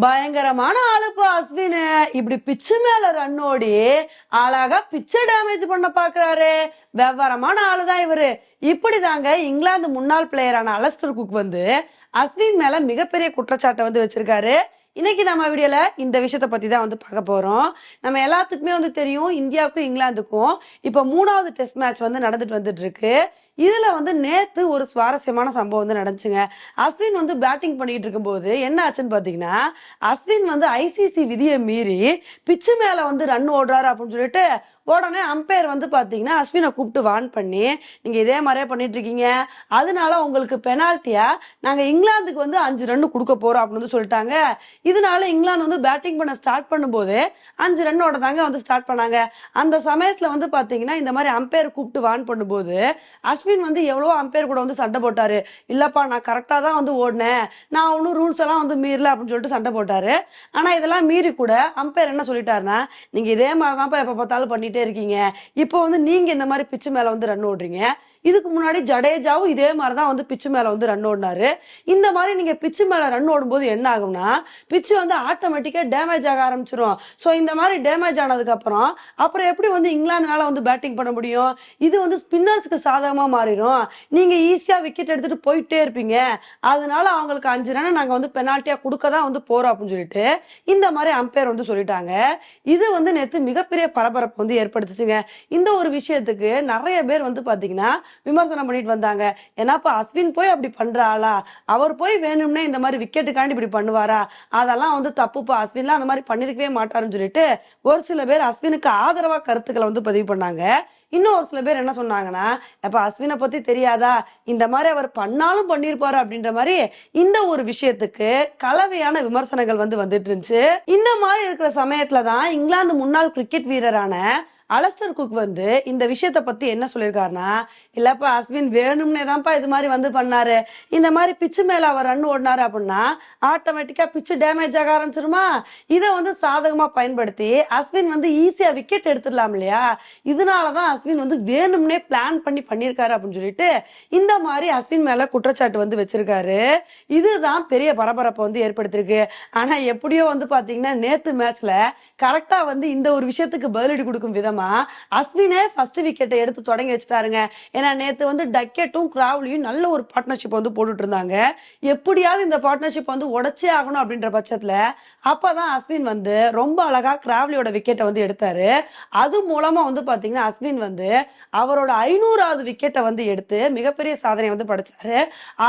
பயங்கரமான ஆளுப்பா அஸ்வின். இப்படி பிச்சு மேல ரன் ஓடி அழகா பிச்சை டேமேஜ் பண்ண பாக்குறாரு. வெவ்வரமான ஆளுதான் இவரு. இப்படிதாங்க இங்கிலாந்து முன்னாள் பிளேயரான அலஸ்டர் குக் வந்து அஸ்வின் மேல மிகப்பெரிய குற்றச்சாட்டை வந்து வச்சிருக்காரு. இன்னைக்கு நம்ம வீடியோல இந்த விஷயத்த பத்தி தான் வந்து பார்க்க போறோம். நம்ம எல்லாத்துக்குமே வந்து தெரியும் இந்தியாவுக்கும் இங்கிலாந்துக்கும் இப்போ மூணாவது டெஸ்ட் மேட்ச் வந்து நடந்துட்டு வந்துட்டு இருக்கு. இதுல வந்து நேத்து ஒரு சுவாரஸ்யமான சம்பவம் வந்து நடந்துச்சுங்க. அஸ்வின் வந்து பேட்டிங் பண்ணிட்டு இருக்கும்போது என்ன ஆச்சுன்னு பாத்தீங்கன்னா அஸ்வின் வந்து ஐசிசி விதியை மீறி பிச்சு மேல வந்து ரன் ஓடுறாரு அப்படின்னு சொல்லிட்டு உடனே அம்பையர் வந்து பாத்தீங்கன்னா அஸ்வினை கூப்பிட்டு வார்ன் பண்ணி நீங்க இதே மாதிரியே பண்ணிட்டு இருக்கீங்க. அதனால உங்களுக்கு பெனால்ட்டியா நாங்க இங்கிலாந்துக்கு வந்து அஞ்சு ரன் கொடுக்க போறோம் அப்படின்னு வந்து சொல்லிட்டாங்க. இதனால இங்கிலாந்து வந்து பேட்டிங் பண்ண ஸ்டார்ட் பண்ணும்போது அஞ்சு ரன்னோட தாங்க வந்து ஸ்டார்ட் பண்ணாங்க. அந்த சமயத்துல வந்து பாத்தீங்கன்னா இந்த மாதிரி அம்பையர் கூப்பிட்டு வார்ன் பண்ணும்போது அஸ்வின் வந்து எவ்வளவோ அம்பேர் கூட வந்து சண்டை போட்டாரு. இல்லப்பா நான் கரெக்டா தான் வந்து ஓடினேன். நான் ஒன்றும் ரூல்ஸ் எல்லாம் வந்து மீறல அப்படின்னு சொல்லிட்டு சண்டை போட்டாரு. ஆனா இதெல்லாம் மீறி கூட அம்பையர் என்ன சொல்லிட்டாருன்னா நீங்க இதே மாதிரி தான்ப்பா எப்ப பார்த்தாலும் பண்ணிட்டே இருக்கீங்க. இப்போ வந்து நீங்க இந்த மாதிரி பிச்சு மேல வந்து ரன் ஓடுறீங்க. இதுக்கு முன்னாடி ஜடேஜாவும் இதே மாதிரி தான் வந்து பிச்சு மேலே வந்து ரன் ஓடினாரு. இந்த மாதிரி நீங்கள் பிச்சு மேலே ரன் ஓடும்போது என்ன ஆகும்னா பிச்சு வந்து ஆட்டோமேட்டிக்காக டேமேஜ் ஆக ஆரம்பிச்சிரும். ஸோ இந்த மாதிரி டேமேஜ் ஆனதுக்கப்புறம் அப்புறம் எப்படி வந்து இங்கிலாந்துனால வந்து பேட்டிங் பண்ண முடியும்? இது வந்து ஸ்பின்னர்ஸ்க்கு சாதகமாக மாறிடும் நீங்கள் ஈஸியாக விக்கெட் எடுத்துகிட்டு போயிட்டே இருப்பீங்க. அதனால அவங்களுக்கு அஞ்சு ரன் நாங்கள் வந்து பெனால்ட்டியாக கொடுக்க தான் வந்து போகிறோம் அப்படின்னு சொல்லிட்டு இந்த மாதிரி அம்பையர் வந்து சொல்லிட்டாங்க. இது வந்து நேற்று மிகப்பெரிய பரபரப்பு வந்து ஏற்படுத்துச்சுங்க. இந்த ஒரு விஷயத்துக்கு நிறைய பேர் வந்து பார்த்தீங்கன்னா விமர்சனம் பண்ணிட்டு வந்தாங்க. ஏன்னாப்பா அஸ்வின் போய் அப்படி பண்றாளா? அவர் போய் வேணும்னே இந்த மாதிரி விக்கெட்டுக்காண்டி இப்படி பண்ணுவாரா? அதெல்லாம் வந்து தப்புப்பா. அஸ்வின்லாம் அந்த மாதிரி பண்ணிருக்கவே மாட்டாருன்னு சொல்லிட்டு ஒரு சில பேர் அஸ்வினுக்கு ஆதரவா கருத்துக்களை வந்து பதிவு பண்ணாங்க. இன்னும் ஒரு சில பேர் என்ன சொன்னாங்கன்னா அப்ப அஸ்வினை பத்தி தெரியாதா? இந்த மாதிரி அவர் பண்ணாலும் பண்ணியிருப்பாரு அப்படின்ற மாதிரி இந்த ஒரு விஷயத்துக்கு கலவையான விமர்சனங்கள் வந்து வந்துட்டு இருந்துச்சு. இந்த மாதிரி இருக்கிற சமயத்துல தான் இங்கிலாந்து முன்னாள் கிரிக்கெட் வீரரான அலஸ்டர் குக் வந்து இந்த விஷயத்த பத்தி என்ன சொல்லியிருக்காருன்னா இல்லப்பா அஸ்வின் வேணும்னே தான்ப்பா இது மாதிரி வந்து பண்ணாரு. இந்த மாதிரி பிச்சு மேல அவர் ரன் ஓடினாரு அப்படின்னா ஆட்டோமேட்டிக்கா பிச்சு டேமேஜ் ஆக ஆரம்பிச்சிருமா? இதை வந்து சாதகமா பயன்படுத்தி அஸ்வின் வந்து ஈஸியா விக்கெட் எடுத்துடலாம் இல்லையா? இதனாலதான் அஸ்வின் வந்து வேணும்னே பிளான் பண்ணி பண்ணியிருக்காரு அப்படின்னு சொல்லிட்டு இந்த மாதிரி அஸ்வின் மேல குற்றச்சாட்டு வந்து வச்சிருக்காரு. இதுதான் பெரிய பரபரப்பை வந்து ஏற்படுத்தியிருக்கு. ஆனா எப்படியோ வந்து பாத்தீங்கன்னா நேத்து மேட்ச்ல கரெக்டா வந்து இந்த ஒரு விஷயத்துக்கு பதிலடி கொடுக்கும் விதமா அஸ்வினே ஃபர்ஸ்ட் விக்கெட்டை எடுத்து தொடங்கி வச்சுட்டாருங்க. ஏன்னா நேற்று வந்து டக்கெட்டும் கிராவ்லியும் நல்ல ஒரு பார்ட்னர்ஷிப் வந்து போட்டுட்டு இருந்தாங்க. எப்படியாவது இந்த பார்ட்னர்ஷிப் வந்து உடச்சே ஆகணும் அப்படின்ற பட்சத்தில் அப்போ தான் அஸ்வின் வந்து ரொம்ப அழகாக கிராவ்லியோட விக்கெட்டை வந்து எடுத்தாரு. அது மூலமாக வந்து பார்த்தீங்கன்னா அஸ்வின் வந்து அவரோட ஐநூறாவது விக்கெட்டை வந்து எடுத்து மிகப்பெரிய சாதனை வந்து படைச்சாரு.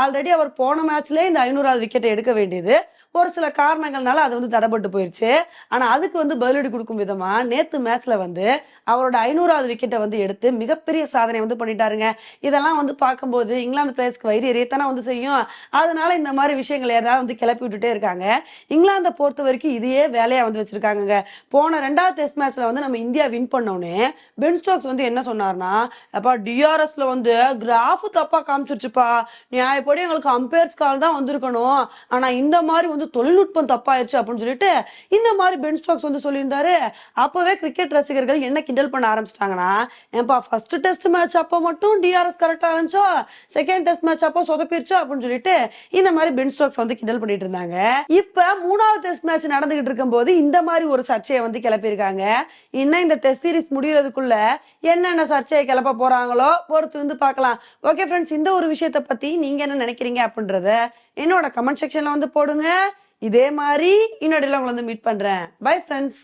ஆல்ரெடி அவர் போன மேட்ச்லேயே இந்த ஐநூறாவது விக்கெட்டை எடுக்க வேண்டியது. ஒரு சில காரணங்கள்னால அது வந்து தடைப்பட்டு போயிருச்சு. ஆனால் அதுக்கு வந்து பதிலடி கொடுக்கும் விதமாக நேற்று மேட்ச்ல வந்து அவரோட ஐநூறாவது விக்கெட்டை வந்து எடுத்து மிகப்பெரிய சாதனை வந்து பண்ணிட்டாருங்க. இதெல்லாம் வந்து பார்க்கும்போது இங்கிலாந்து பிளேயர்ஸ்க்கு வயிறு எரியத்தானே வந்து செய்யும். அதனால இந்த மாதிரி விஷயங்கள் ஏதாவது வந்து கிளப்பி விட்டுட்டே இருக்காங்க. இங்கிலாந்தை பொறுத்த வரைக்கும் இதையே வேலையா வந்து வச்சிருக்காங்க போன ரெண்டாவது டெஸ்ட் மேட்ச்ல வந்து நம்ம இந்தியா வின் பண்ணோன்னே பென் ஸ்டோக்ஸ் வந்து என்ன சொன்னார்னா அப்பா டிஆர்எஸ்ல வந்து கிராஃப் தப்பா காமிச்சிருச்சுப்பா. நியாயப்படி எங்களுக்கு அம்பையர்ஸ் கால் தான் வந்திருக்கணும். ஆனா இந்த மாதிரி வந்து தொழில்நுட்பம் தப்பாயிருச்சு அப்படின்னு சொல்லிட்டு இந்த மாதிரி பென் ஸ்டோக்ஸ் வந்து சொல்லியிருந்தாரு. அப்பவே கிரிக்கெட் ரசிகர்கள் என்ன கிண்டல் பண்ண ஆரம்பிச்சிட்டாங்கன்னா ஏன்பா ஃபர்ஸ்ட் டெஸ்ட் மேட்ச் அப்போ மட்டும் டிஆர்எஸ் கரெக்டாக இருந்துச்சோ? செகண்ட் டெஸ்ட் மேட்ச் அப்போ சொதப்பிருச்சோ? அப்படின்னு சொல்லிட்டு இந்த மாதிரி பென் ஸ்டோக்ஸ் வந்து கிண்டல் பண்ணிட்டு இருந்தாங்க. இப்போ மூணாவது டெஸ்ட் மேட்ச் நடந்துகிட்டு இருக்கும்போது இந்த மாதிரி ஒரு சர்ச்சையை வந்து கிளப்பியிருக்காங்க. இன்னும் இந்த டெஸ்ட் சீரிஸ் முடியறதுக்குள்ள என்னென்ன சர்ச்சையை கிளப்ப போறாங்களோ பொறுத்து வந்து பார்க்கலாம். ஓகே ஃப்ரெண்ட்ஸ் இந்த ஒரு விஷயத்தை பத்தி நீங்க என்ன நினைக்கிறீங்க அப்படின்றத என்னோட கமெண்ட் செக்ஷன்ல வந்து போடுங்க. இதே மாதிரி இன்னொரு உங்களை வந்து மீட் பண்றேன். Bye friends